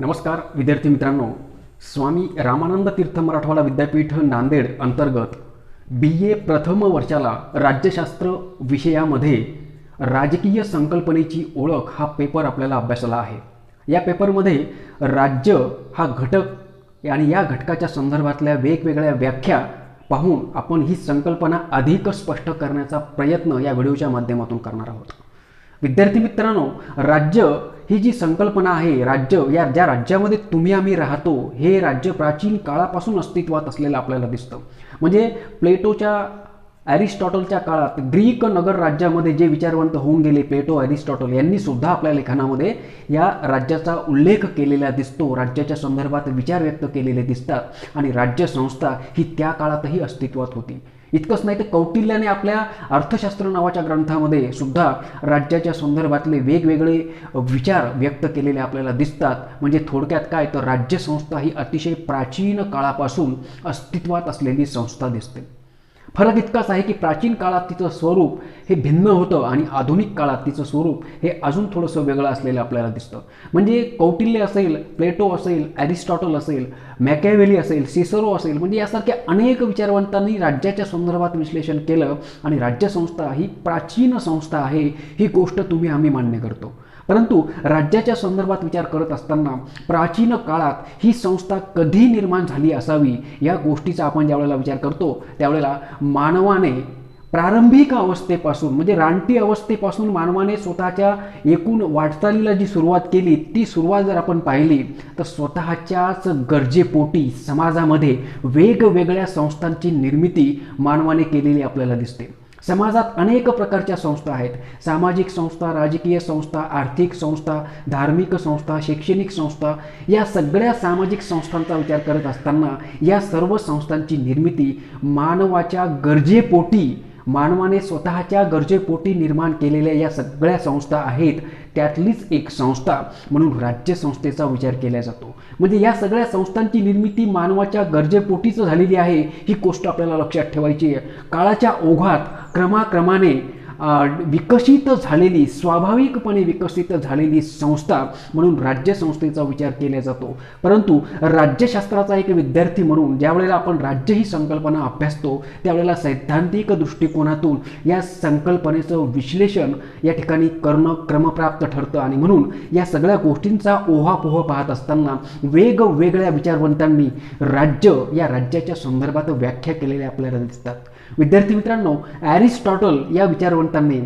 नमस्कार विद्यार्थी मित्रांनो. स्वामी रामानंद तीर्थ मराठवाडा विद्यापीठ नांदेड अंतर्गत बी ए प्रथम वर्षाला राज्यशास्त्र विषयामध्ये राजकीय संकल्पनेची ओळख हा पेपर आपल्याला अभ्यासाला आहे. या पेपरमध्ये राज्य हा घटक आणि या घटकाच्या संदर्भातल्या वेगवेगळ्या व्याख्या पाहून आपण ही संकल्पना अधिक स्पष्ट करण्याचा प्रयत्न या व्हिडिओच्या माध्यमातून करणार आहोत. विद्यार्थी मित्रांनो राज्य ही जी संकल्पना आहे राज्य या ज्या राज्यामध्ये तुम्ही आम्ही राहतो हे राज्य प्राचीन काळापासून अस्तित्वात असलेलं आपल्याला दिसतं. म्हणजे प्लेटोच्या ॲरिस्टॉटलच्या काळात ग्रीक नगर राज्यामध्ये जे विचारवंत होऊन गेले प्लेटो ॲरिस्टॉटल यांनी सुद्धा आपल्या लेखनामध्ये या राज्याचा उल्लेख केलेला दिसतो राज्याच्या संदर्भात विचार व्यक्त केलेले दिसतात आणि राज्यसंस्था ही त्या काळातही अस्तित्वात होती. इतकंच नाही तर कौटिल्याने आपल्या अर्थशास्त्र नावाच्या ग्रंथामध्ये सुद्धा राज्याच्या संदर्भातले वेगवेगळे विचार व्यक्त केलेले आपल्याला दिसतात. म्हणजे थोडक्यात काय तर राज्यसंस्था ही अतिशय प्राचीन काळापासून अस्तित्वात असलेली संस्था दिसते. फरक इतकाच आहे की प्राचीन काळात तिचं स्वरूप हे भिन्न होतं आणि आधुनिक काळात तिचं स्वरूप हे अजून थोडंसं वेगळं असलेलं आपल्याला दिसतं. म्हणजे कौटिल्य असेल प्लेटो असेल ॲरिस्टॉटल असेल मॅकॅवेली असेल सिसरो असेल म्हणजे यासारख्या अनेक विचारवंतांनी राज्याच्या संदर्भात विश्लेषण केलं आणि राज्यसंस्था ही प्राचीन संस्था आहे ही गोष्ट तुम्ही आम्ही मान्य करतो. परंतु राज्याच्या संदर्भात विचार करत असताना प्राचीन काळात ही संस्था कधी निर्माण झाली असावी या गोष्टीचा आपण ज्यावेळेला विचार करतो त्यावेळेला मानवाने प्रारंभिक अवस्थेपासून म्हणजे रानटी अवस्थेपासून मानवाने स्वतःच्या एकूण वाटचालीला जी सुरुवात केली ती सुरुवात जर आपण पाहिली तर स्वतःच्याच गरजेपोटी समाजामध्ये वेगवेगळ्या संस्थांची निर्मिती मानवाने केलेली आपल्याला दिसते. समाजात अनेक प्रकारच्या संस्था आहेत. सामाजिक संस्था राजकीय संस्था आर्थिक संस्था धार्मिक संस्था शैक्षणिक संस्था या सगळ्या सामाजिक संस्थांचा विचार करत असताना या सर्व संस्थांची निर्मिती मानवाच्या गरजेपोटी मानवाने स्वतःच्या गरजेपोटी निर्माण केलेल्या या सगळ्या संस्था आहेत त्यातलीच एक संस्था म्हणून राज्यसंस्थेचा विचार केला जातो. म्हणजे या सगळ्या संस्थांची निर्मिती मानवाच्या गरजेपोटीच झालेली आहे ही गोष्ट आपल्याला लक्षात ठेवायची आहे. काळाच्या ओघात क्रमाक्रमाने विकसित झालेली स्वाभाविकपणे विकसित झालेली संस्था म्हणून राज्यसंस्थेचा विचार केला जातो. परंतु राज्यशास्त्राचा एक विद्यार्थी म्हणून ज्या वेळेला आपण राज्य ही संकल्पना अभ्यासतो त्यावेळेला सैद्धांतिक दृष्टिकोनातून या संकल्पनेचं विश्लेषण या ठिकाणी करणं क्रमप्राप्त ठरतं. आणि म्हणून या सगळ्या गोष्टींचा ओहापोह पाहत असताना वेगवेगळ्या विचारवंतांनी राज्य या राज्याच्या संदर्भात व्याख्या केलेल्या आपल्याला दिसतात. विद्यार्थी मित्रांनो ॲरिस्टॉटल या विचारवंतांनी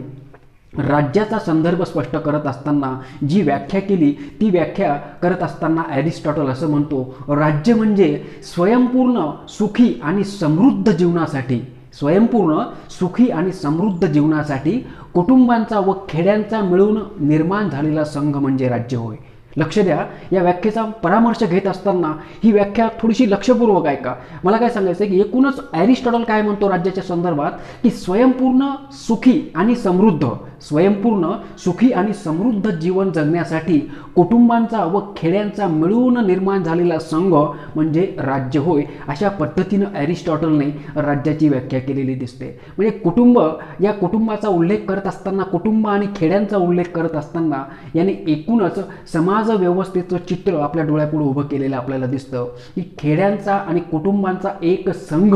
राज्याचा संदर्भ स्पष्ट करत असताना जी व्याख्या केली ती व्याख्या करत असताना ॲरिस्टॉटल असं म्हणतो राज्य म्हणजे स्वयंपूर्ण सुखी आणि समृद्ध जीवनासाठी स्वयंपूर्ण सुखी आणि समृद्ध जीवनासाठी कुटुंबांचा व खेड्यांचा मिळून निर्माण झालेला संघ म्हणजे राज्य होय. लक्ष द्या. या व्याख्येचा परामर्श घेत असताना ही व्याख्या थोडीशी लक्षपूर्वक आहे का मला काय सांगायचं आहे की एकूणच ॲरिस्टॉटल काय म्हणतो राज्याच्या संदर्भात? की स्वयंपूर्ण सुखी आणि समृद्ध. स्वयंपूर्ण सुखी आणि समृद्ध जीवन जगण्यासाठी कुटुंबांचा व खेड्यांचा मिळून निर्माण झालेला संघ म्हणजे राज्य होय अशा पद्धतीनं ॲरिस्टॉटलने राज्याची व्याख्या केलेली दिसते. म्हणजे कुटुंब या कुटुंबाचा उल्लेख करत असताना कुटुंब आणि खेड्यांचा उल्लेख करत असताना याने एकूणच समाज व्यवस्थेचं चित्र आपल्या डोळ्यापुढे उभं केलेलं आपल्याला दिसतं. की खेड्यांचा आणि कुटुंबांचा एक संघ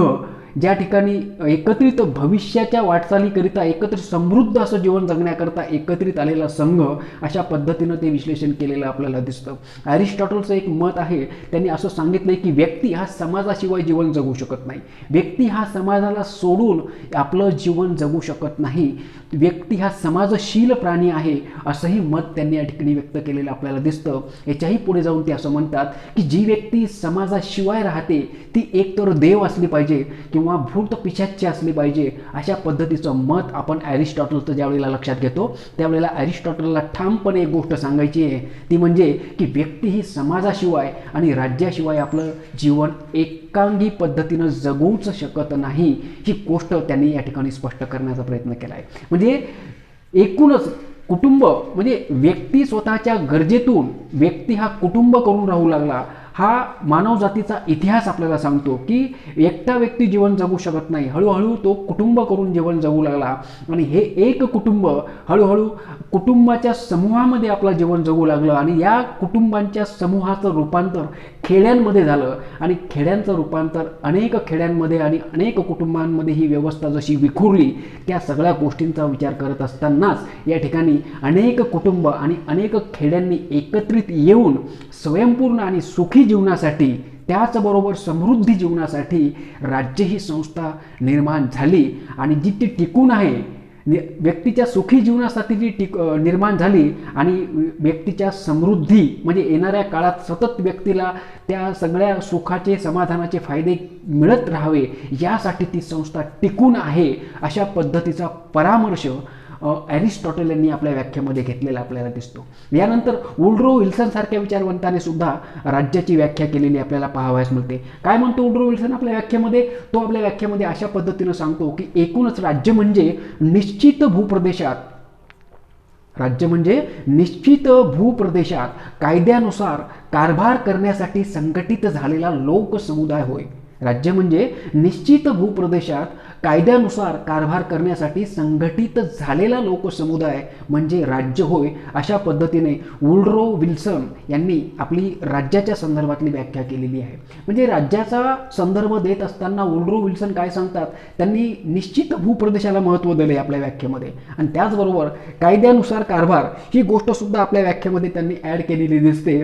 ज्या ठिकाणी एकत्रित भविष्याच्या वाटचालीकरिता एकत्रित समृद्ध असं जीवन जगण्याकरता एकत्रित आलेला संघ अशा पद्धतीनं ते विश्लेषण केलेलं आपल्याला दिसतं. ॲरिस्टॉटलचं एक मत आहे त्यांनी असं सांगितलं की व्यक्ती हा समाजाशिवाय जीवन जगू शकत नाही. व्यक्ती हा समाजाला सोडून आपलं जीवन जगू शकत नाही. व्यक्ती हा समाजशील प्राणी आहे असंही मत त्यांनी या ठिकाणी व्यक्त केलेलं आपल्याला दिसतं. याच्याही पुढे जाऊन ते असं म्हणतात की जी व्यक्ती समाजाशिवाय राहते ती एकतर देव असली पाहिजे किंवा किंवा भूत पिशाच्य असली पाहिजे अशा पद्धतीचं मत आपण ॲरिस्टॉटलचं ज्यावेळेला लक्षात घेतो त्यावेळेला ॲरिस्टॉटलला ठामपणे एक गोष्ट सांगायची आहे. ती म्हणजे की व्यक्ती ही समाजाशिवाय आणि राज्याशिवाय आपलं जीवन एकांगी पद्धतीनं जगूच शकत नाही ही गोष्ट त्यांनी या ठिकाणी स्पष्ट करण्याचा प्रयत्न केला आहे म्हणजे एकूणच कुटुंब म्हणजे व्यक्ती स्वतःच्या गरजेतून व्यक्ती हा कुटुंब करून राहू लागला हा मानवजातीचा इतिहास आपल्याला सांगतो की एकटा व्यक्ती जीवन जगू शकत नाही. हळूहळू तो कुटुंब करून जीवन जगू लागला. आणि हे एक कुटुंब हळूहळू कुटुंबाच्या समूहामध्ये आपलं जीवन जगू लागलं. आणि या कुटुंबांच्या समूहाचं रूपांतर खेड्यांमध्ये झालं. आणि खेड्यांचं रूपांतर अनेक खेड्यांमध्ये आणि अनेक कुटुंबांमध्ये ही व्यवस्था जशी विखुरली त्या सगळ्या गोष्टींचा विचार करत असतानाच या ठिकाणी अनेक कुटुंब आणि अनेक खेड्यांनी एकत्रित येऊन स्वयंपूर्ण आणि सुखी जीवनासाठी त्याचबरोबर समृद्धी जीवनासाठी राज्य ही संस्था निर्माण झाली. आणि जी ती टिकून आहे नि व्यक्तीच्या सुखी जीवनासाठी जी टिक निर्माण झाली आणि व्यक्तीच्या समृद्धी म्हणजे येणाऱ्या काळात सतत व्यक्तीला त्या सगळ्या सुखाचे समाधानाचे फायदे मिळत राहावे यासाठी ती संस्था टिकून आहे अशा पद्धतीचा परामर्श ॲरिस्टॉटल यांनी आपल्या व्याख्यामध्ये घेतलेला आपल्याला दिसतो. यानंतर उल्ड्रो विल्सन सारख्या विचारवंताने सुद्धा राज्याची व्याख्या केलेली आपल्याला पाहावयास मिळते. काय म्हणतो उल्ड्रो विल्सन आपल्या व्याख्यामध्ये? तो आपल्या व्याख्यामध्ये अशा पद्धतीनं सांगतो की एकूणच राज्य म्हणजे निश्चित भूप्रदेशात राज्य म्हणजे निश्चित भूप्रदेशात कायद्यानुसार कारभार करण्यासाठी संघटित झालेला लोकसमुदाय होय. राज्य म्हणजे निश्चित भूप्रदेशात कायद्यानुसार कारभार करण्यासाठी संघटित झालेला लोकसमुदाय म्हणजे राज्य होय अशा पद्धतीने वुल्ड्रो विल्सन यांनी आपली राज्याच्या संदर्भातली व्याख्या केलेली आहे. म्हणजे राज्याचा संदर्भ देत असताना वुल्ड्रो विल्सन काय सांगतात? त्यांनी निश्चित भूप्रदेशाला महत्त्व दिले आपल्या व्याख्येमध्ये. आणि त्याचबरोबर कायद्यानुसार कारभार ही गोष्टसुद्धा आपल्या व्याख्येमध्ये त्यांनी ॲड केलेली दिसते.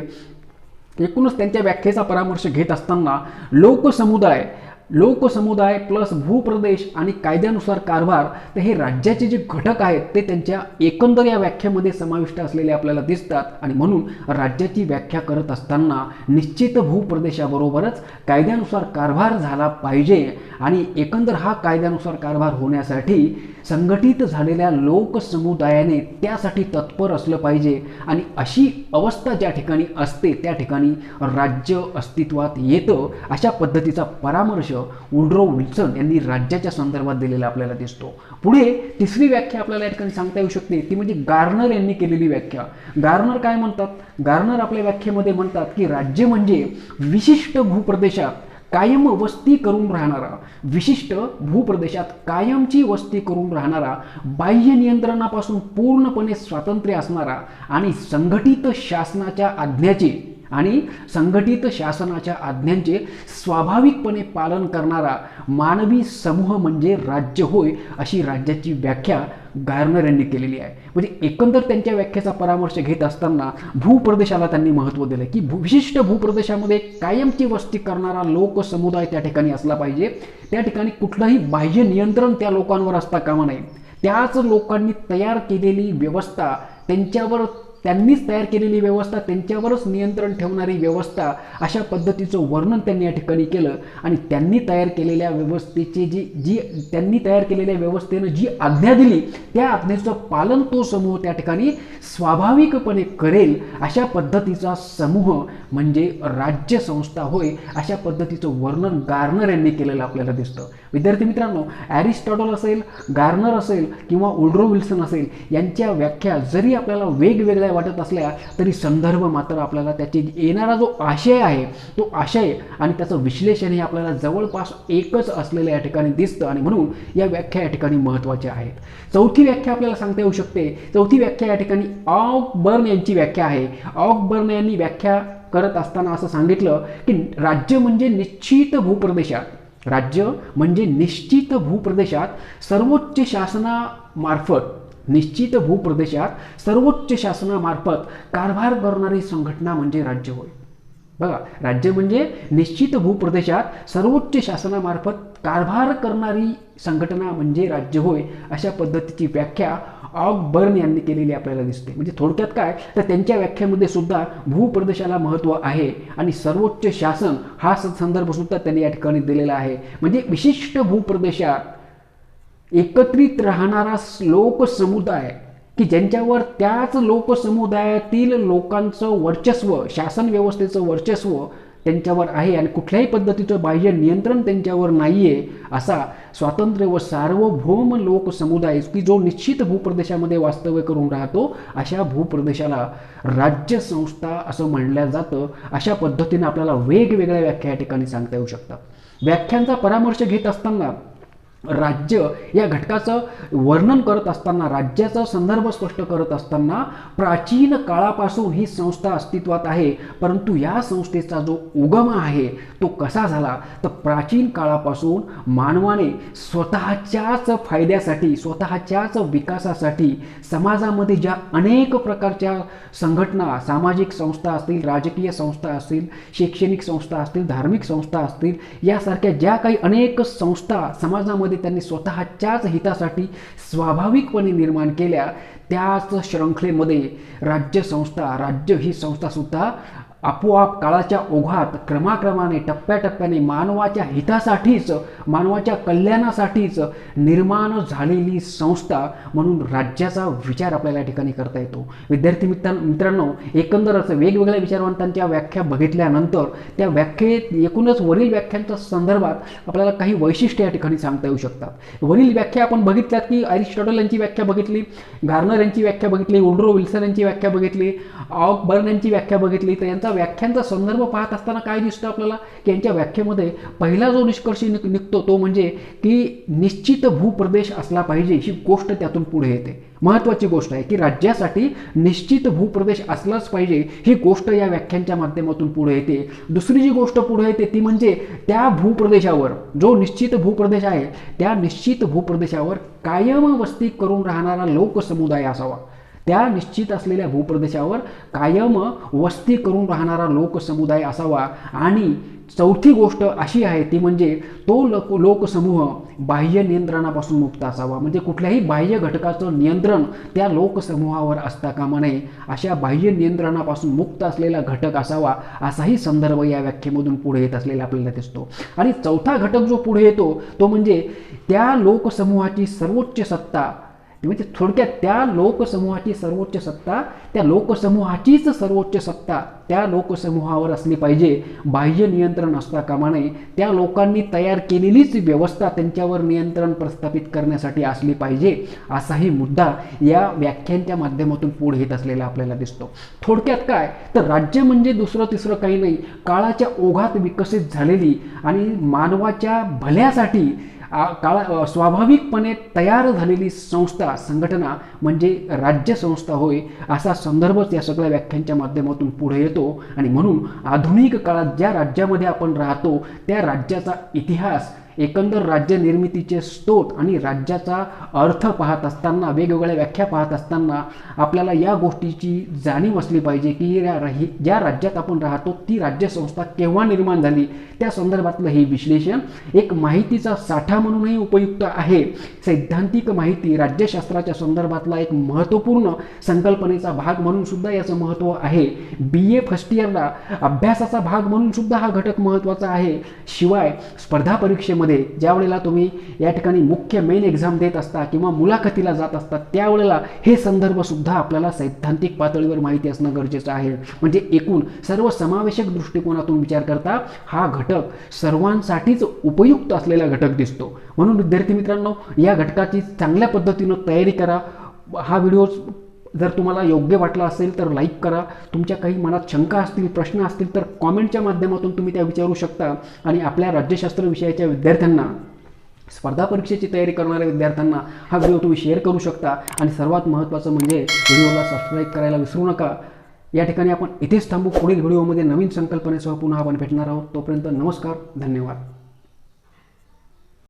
एकूणच त्यांच्या व्याख्येचा परामर्श घेत असताना लोकसमुदाय लोकसमुदाय प्लस भूप्रदेश आणि कायद्यानुसार कारभार तर हे राज्याचे जे घटक आहेत ते त्यांच्या एकंदर या व्याख्येमध्ये समाविष्ट असलेले आपल्याला दिसतात. आणि म्हणून राज्याची व्याख्या करत असताना निश्चित भूप्रदेशाबरोबरच कायद्यानुसार कारभार झाला पाहिजे. आणि एकंदर हा कायद्यानुसार कारभार होण्यासाठी संघटित झालेल्या लोकसमुदायाने त्यासाठी तत्पर असलं पाहिजे. आणि अशी अवस्था ज्या ठिकाणी असते त्या ठिकाणी राज्य अस्तित्वात येतं अशा पद्धतीचा परामर्श वुड्रो विल्सन यांनी राज्याच्या संदर्भात दिलेला आपल्याला दिसतो. पुढे तिसरी व्याख्या आपल्याला या ठिकाणी सांगता येऊ शकते. ती म्हणजे गार्नर यांनी केलेली व्याख्या. गार्नर काय म्हणतात? गार्नर आपल्या व्याख्येमध्ये म्हणतात की राज्य म्हणजे विशिष्ट भूप्रदेशात कायम वस्ती करून राहणारा विशिष्ट भूप्रदेशात कायमची वस्ती करून राहणारा बाह्य नियंत्रणापासून पूर्णपणे स्वातंत्र्य असणारा आणि संघटित शासनाच्या आज्ञाचे आणि संघटित शासनाच्या आज्ञांचे स्वाभाविकपणे पालन करणारा मानवी समूह म्हणजे राज्य होय अशी राज्याची व्याख्या गार्नर यांनी केलेली आहे. म्हणजे एकंदर त्यांच्या व्याख्येचा परामर्श घेत असताना भूप्रदेशाला त्यांनी महत्त्व दिलं की भू विशिष्ट भूप्रदेशामध्ये कायमची वस्ती करणारा लोकसमुदाय त्या ठिकाणी असला पाहिजे. त्या ठिकाणी कुठलंही बाह्य नियंत्रण त्या लोकांवर असता कामा नये. त्याच लोकांनी तयार केलेली व्यवस्था त्यांच्यावर त्यांनीच तयार केलेली व्यवस्था त्यांच्यावरच नियंत्रण ठेवणारी व्यवस्था अशा पद्धतीचं वर्णन त्यांनी या ठिकाणी केलं. आणि त्यांनी तयार केलेल्या व्यवस्थेची जी जी त्यांनी तयार केलेल्या व्यवस्थेनं जी आज्ञा दिली त्या आज्ञेचं पालन तो समूह त्या ठिकाणी स्वाभाविकपणे करेल अशा पद्धतीचा समूह म्हणजे राज्य संस्था होय अशा पद्धतीचं वर्णन गार्नर यांनी केलेलं आपल्याला दिसतं. विद्यार्थी मित्रांनो ॲरिस्टॉटल असेल गार्नर असेल किंवा उल्ड्रो विल्सन असेल यांच्या व्याख्या जरी आपल्याला वेगवेगळ्या वाटत असल्या तरी संदर्भ मात्र आपल्याला त्याची येणारा जो आशय आहे तो आशय आणि त्याचं विश्लेषण हे आपल्याला जवळपास एकच असलेलं या ठिकाणी दिसतं आणि म्हणून या व्याख्या या ठिकाणी महत्त्वाच्या आहेत. चौथी व्याख्या आपल्याला सांगता येऊ शकते. चौथी व्याख्या या ठिकाणी ऑक बर्न यांची व्याख्या आहे. ऑक बर्न यांनी व्याख्या करत असताना असं सांगितलं की राज्य म्हणजे निश्चित भूप्रदेशात राज्य म्हणजे निश्चित भूप्रदेशात सर्वोच्च शासनामार्फत निश्चित भूप्रदेशात सर्वोच्च शासनामार्फत कारभार करणारी संघटना म्हणजे राज्य होय. बघा राज्य म्हणजे निश्चित भूप्रदेशात सर्वोच्च शासनामार्फत कारभार करणारी संघटना म्हणजे राज्य होय अशा पद्धतीची व्याख्या ऑग बर्न यांनी केलेली आपल्याला दिसते. म्हणजे थोडक्यात काय? तर त्यांच्या व्याख्यामध्ये सुद्धा भूप्रदेशाला महत्त्व आहे आणि सर्वोच्च शासन हा संदर्भ सुद्धा त्यांनी या ठिकाणी दिलेला आहे. म्हणजे विशिष्ट भूप्रदेशात एकत्रित राहणारा लोकसमुदाय की ज्यांच्यावर त्याच लोकसमुदायातील लोकांचं वर्चस्व शासन व्यवस्थेचं वर्चस्व त्यांच्यावर आहे आणि कुठल्याही पद्धतीचं बाह्य नियंत्रण त्यांच्यावर नाही आहे असा स्वातंत्र्य व सार्वभौम लोक समुदाय की जो निश्चित भूप्रदेशामध्ये वास्तव्य करून राहतो अशा भूप्रदेशाला राज्य संस्था असं म्हणलं जातं. अशा पद्धतीने आपल्याला वेगवेगळ्या व्याख्या या ठिकाणी सांगता येऊ शकतात. व्याख्यांचा परामर्श घेत असताना राज्य या घटकाचं वर्णन करत असताना राज्याचा संदर्भ स्पष्ट करत असताना प्राचीन काळापासून ही संस्था अस्तित्वात आहे. परंतु या संस्थेचा जो उगम आहे तो कसा झाला? तर प्राचीन काळापासून मानवाने स्वतःच्याच फायद्यासाठी स्वतःच्याच विकासासाठी समाजामध्ये ज्या अनेक प्रकारच्या संघटना सामाजिक संस्था असतील राजकीय संस्था असतील शैक्षणिक संस्था असतील धार्मिक संस्था असतील यासारख्या ज्या काही अनेक संस्था समाजामध्ये त्यांनी स्वतःच्याच हितासाठी स्वाभाविकपणे निर्माण केल्या. त्याच श्रंखलेमध्ये राज्य संस्था राज्य ही संस्थासुद्धा आपोआप काळाच्या ओघात क्रमाक्रमाने टप्प्याटप्प्याने मानवाच्या हितासाठीच मानवाच्या कल्याणासाठीच निर्माण झालेली संस्था म्हणून राज्याचा विचार आपल्याला या ठिकाणी करता येतो. विद्यार्थी मित्रां मित्रांनो एकंदरच वेगवेगळ्या विचारवंतांच्या व्याख्या बघितल्यानंतर त्या व्याख्येत एकूणच वरील व्याख्यांच्या संदर्भात आपल्याला काही वैशिष्ट्य या ठिकाणी सांगता येऊ शकतात. वरील व्याख्या आपण बघितल्यात की अरिस्टॉटल यांची व्याख्या बघितली गार्नर यांची व्याख्या बघितली उल्ड्रो विल्सन यांची व्याख्या बघितली ऑक बर्न यांची व्याख्या बघितली तर यांचा व्याख्यांचा संदर्भ पाहत असताना काय दिसतं आपल्याला? की यांच्या व्याख्येमध्ये पहिला जो निष्कर्ष निघ निघतो तो म्हणजे की निश्चित भूप्रदेश असला पाहिजे ही गोष्ट त्यातून पुढे येते. महत्त्वाची गोष्ट आहे की राज्यासाठी निश्चित भूप्रदेश असलाच पाहिजे ही गोष्ट या व्याख्यांच्या माध्यमातून पुढे येते. दुसरी जी गोष्ट पुढे येते ती म्हणजे त्या भूप्रदेशावर जो निश्चित भूप्रदेश आहे त्या निश्चित भूप्रदेशावर कायम वस्ती करून राहणारा लोकसमुदाय असावा. त्या निश्चित असलेल्या भूप्रदेशावर कायम वस्ती करून राहणारा लोकसमुदाय असावा. आणि चौथी गोष्ट अशी आहे ती म्हणजे तो लोक लोकसमूह बाह्य नियंत्रणापासून मुक्त असावा. म्हणजे कुठल्याही बाह्य घटकाचं नियंत्रण त्या लोकसमूहावर असता कामा नये. अशा बाह्य नियंत्रणापासून मुक्त असलेला घटक असावा असाही संदर्भ या व्याख्येमधून पुढे येत असलेला आपल्याला दिसतो. आणि चौथा घटक जो पुढे येतो तो म्हणजे त्या लोकसमूहाची सर्वोच्च सत्ता म्हणजे थोडक्यात त्या लोकसमूहाची सर्वोच्च सत्ता त्या लोकसमूहाचीच सर्वोच्च सत्ता त्या लोकसमूहावर असली पाहिजे. बाह्य नियंत्रण असता कामा नये. त्या लोकांनी तयार केलेलीच व्यवस्था त्यांच्यावर नियंत्रण प्रस्थापित करण्यासाठी असली पाहिजे असाही मुद्दा या व्याख्यांच्या माध्यमातून पुढे येत असलेला आपल्याला दिसतो. थोडक्यात काय? तर राज्य म्हणजे दुसरं तिसरं काही नाही. काळाच्या ओघात विकसित झालेली आणि मानवाच्या भल्यासाठी काळा स्वाभाविकपणे तयार झालेली संस्था संघटना म्हणजे राज्य संस्था होय असा संदर्भच या सगळ्या व्याख्यांच्या माध्यमातून पुढे येतो. आणि म्हणून आधुनिक काळात ज्या राज्यामध्ये आपण राहतो त्या राज्याचा इतिहास एकंदर राज्य निर्मितीचे स्रोत आणि राज्याचा अर्थ पाहत असताना वेगवेगळ्या व्याख्या पाहत असताना आपल्याला या गोष्टीची जाणीव असली पाहिजे की या ज्या राज्यात आपण राहतो ती राज्यसंस्था केव्हा निर्माण झाली? त्या संदर्भातलं हे विश्लेषण एक माहितीचा साठा म्हणूनही उपयुक्त आहे. सैद्धांतिक माहिती राज्यशास्त्राच्या संदर्भातला एक महत्त्वपूर्ण संकल्पनेचा भाग म्हणून सुद्धा याचं महत्त्व आहे. बी ए फर्स्ट इयरला अभ्यासाचा भाग म्हणून सुद्धा हा घटक महत्त्वाचा आहे. शिवाय स्पर्धा परीक्षेमध्ये ज्या वेळेला तुम्ही या ठिकाणी मुख्य मेन एक्झाम देत असता किंवा मुलाखतीला जात असता त्यावेळेला हे संदर्भ सुद्धा आपल्याला सैद्धांतिक पातळीवर माहिती असणं गरजेचं आहे. म्हणजे एकूण सर्व समावेशक दृष्टिकोनातून विचार करता हा घटक सर्वांसाठीच उपयुक्त असलेला घटक दिसतो. म्हणून विद्यार्थी मित्रांनो या घटकाची चांगल्या पद्धतीनं तयारी करा. हा व्हिडिओ जर तुम्हाला योग्य वाटला असेल तर लाईक करा. तुमच्या काही मनात शंका असतील प्रश्न असतील तर कॉमेंटच्या माध्यमातून तुम्ही त्या विचारू शकता. आणि आपल्या राज्यशास्त्र विषयाच्या विद्यार्थ्यांना स्पर्धा परीक्षेची तयारी करणाऱ्या विद्यार्थ्यांना हा व्हिडिओ तुम्ही शेअर करू शकता. आणि सर्वात महत्त्वाचं म्हणजे व्हिडिओला सबस्क्राईब करायला विसरू नका. या ठिकाणी आपण इथेच थांबू. पुढील व्हिडिओमध्ये नवीन संकल्पनेसह पुन्हा आपण भेटणार आहोत. तोपर्यंत नमस्कार धन्यवाद.